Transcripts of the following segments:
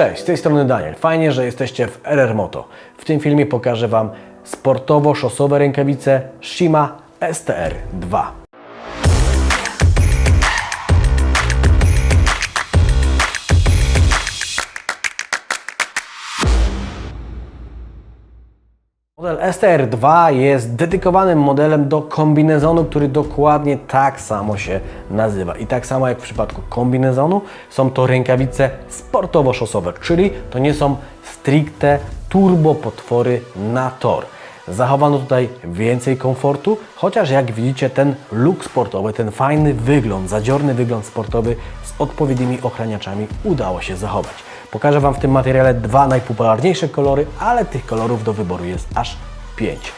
Cześć, z tej strony Daniel. Fajnie, że jesteście w RR Moto. W tym filmie pokażę Wam sportowo-szosowe rękawice Shima STR 2. Model STR2 jest dedykowanym modelem do kombinezonu, który dokładnie tak samo się nazywa. I tak samo jak w przypadku kombinezonu, są to rękawice sportowo-szosowe, czyli to nie są stricte turbo potwory na tor. Zachowano tutaj więcej komfortu, chociaż jak widzicie ten look sportowy, ten fajny wygląd, zadziorny wygląd sportowy z odpowiednimi ochraniaczami udało się zachować. Pokażę Wam w tym materiale dwa najpopularniejsze kolory, ale tych kolorów do wyboru jest aż pięć.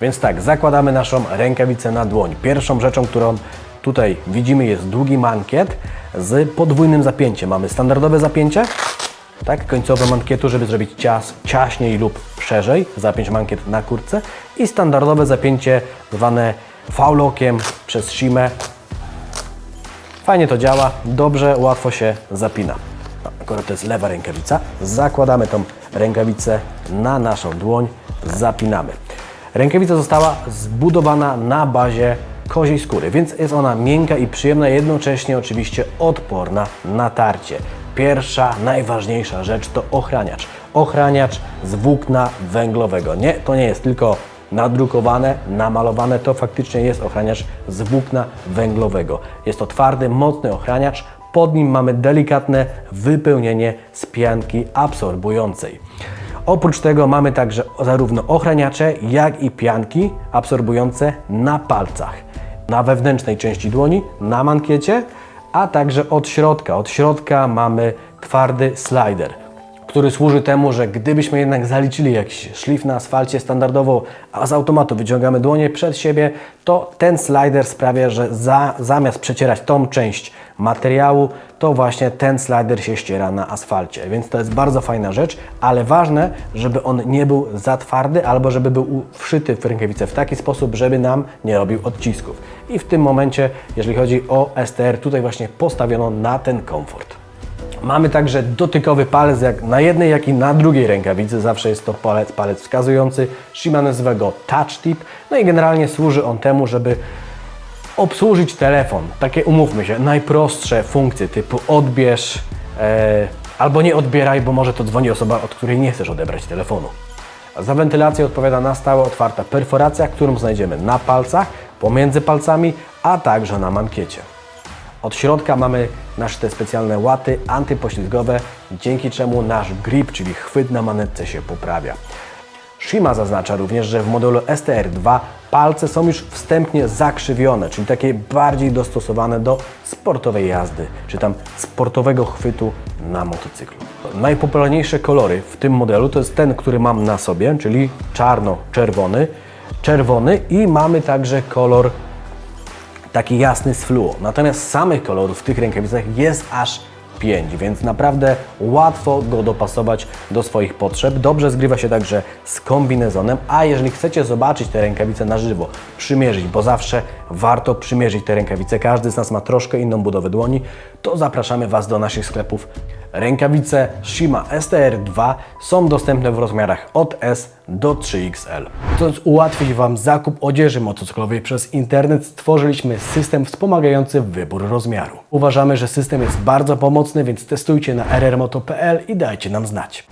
Więc tak, zakładamy naszą rękawicę na dłoń. Pierwszą rzeczą, którą tutaj widzimy jest długi mankiet z podwójnym zapięciem. Mamy standardowe zapięcie, tak, końcowe mankietu, żeby zrobić cias ciaśniej lub szerzej, zapiąć mankiet na kurtce i standardowe zapięcie zwane faulokiem przez Shimę. Fajnie to działa, dobrze, łatwo się zapina. Akurat to jest lewa rękawica. Zakładamy tą rękawicę na naszą dłoń, zapinamy. Rękawica została zbudowana na bazie koziej skóry, więc jest ona miękka i przyjemna, jednocześnie oczywiście odporna na tarcie. Pierwsza, najważniejsza rzecz to ochraniacz. Ochraniacz z włókna węglowego. Nie, to nie jest tylko nadrukowane, namalowane, to faktycznie jest ochraniacz z włókna węglowego. Jest to twardy, mocny ochraniacz, pod nim mamy delikatne wypełnienie z pianki absorbującej. Oprócz tego mamy także zarówno ochraniacze, jak i pianki absorbujące na palcach, na wewnętrznej części dłoni, na mankiecie, a także od środka. Od środka mamy twardy slider, który służy temu, że gdybyśmy jednak zaliczyli jakiś szlif na asfalcie standardowo, a z automatu wyciągamy dłonie przed siebie, to ten slider sprawia, że za, zamiast przecierać tą część materiału, to właśnie ten slider się ściera na asfalcie. Więc to jest bardzo fajna rzecz, ale ważne, żeby on nie był za twardy albo żeby był wszyty w rękawicę w taki sposób, żeby nam nie robił odcisków. I w tym momencie, jeżeli chodzi o STR, tutaj właśnie postawiono na ten komfort. Mamy także dotykowy palec jak na jednej, jak i na drugiej rękawicy. Zawsze jest to palec, palec wskazujący. Shima nazywa go touch tip. No i generalnie służy on temu, żeby obsłużyć telefon. Takie umówmy się, najprostsze funkcje typu odbierz e, albo nie odbieraj, bo może to dzwoni osoba, od której nie chcesz odebrać telefonu. Za wentylację odpowiada na stałe otwarta perforacja, którą znajdziemy na palcach, pomiędzy palcami, a także na mankiecie. Od środka mamy nasze te specjalne łaty antypoślizgowe, dzięki czemu nasz grip, czyli chwyt na manetce się poprawia. Shima zaznacza również, że w modelu STR2 palce są już wstępnie zakrzywione, czyli takie bardziej dostosowane do sportowej jazdy, czy tam sportowego chwytu na motocyklu. Najpopularniejsze kolory w tym modelu to jest ten, który mam na sobie, czyli czarno-czerwony, czerwony i mamy także kolor taki jasny z fluo. Natomiast samych kolorów w tych rękawicach jest aż 5, więc naprawdę łatwo go dopasować do swoich potrzeb. Dobrze zgrywa się także z kombinezonem, a jeżeli chcecie zobaczyć te rękawice na żywo, przymierzyć, bo zawsze warto przymierzyć te rękawice, każdy z nas ma troszkę inną budowę dłoni, to zapraszamy Was do naszych sklepów. Rękawice Shima STR2 są dostępne w rozmiarach od S do 3XL. Chcąc ułatwić Wam zakup odzieży motocyklowej przez internet, stworzyliśmy system wspomagający wybór rozmiaru. Uważamy, że system jest bardzo pomocny, więc testujcie na rrmoto.pl i dajcie nam znać.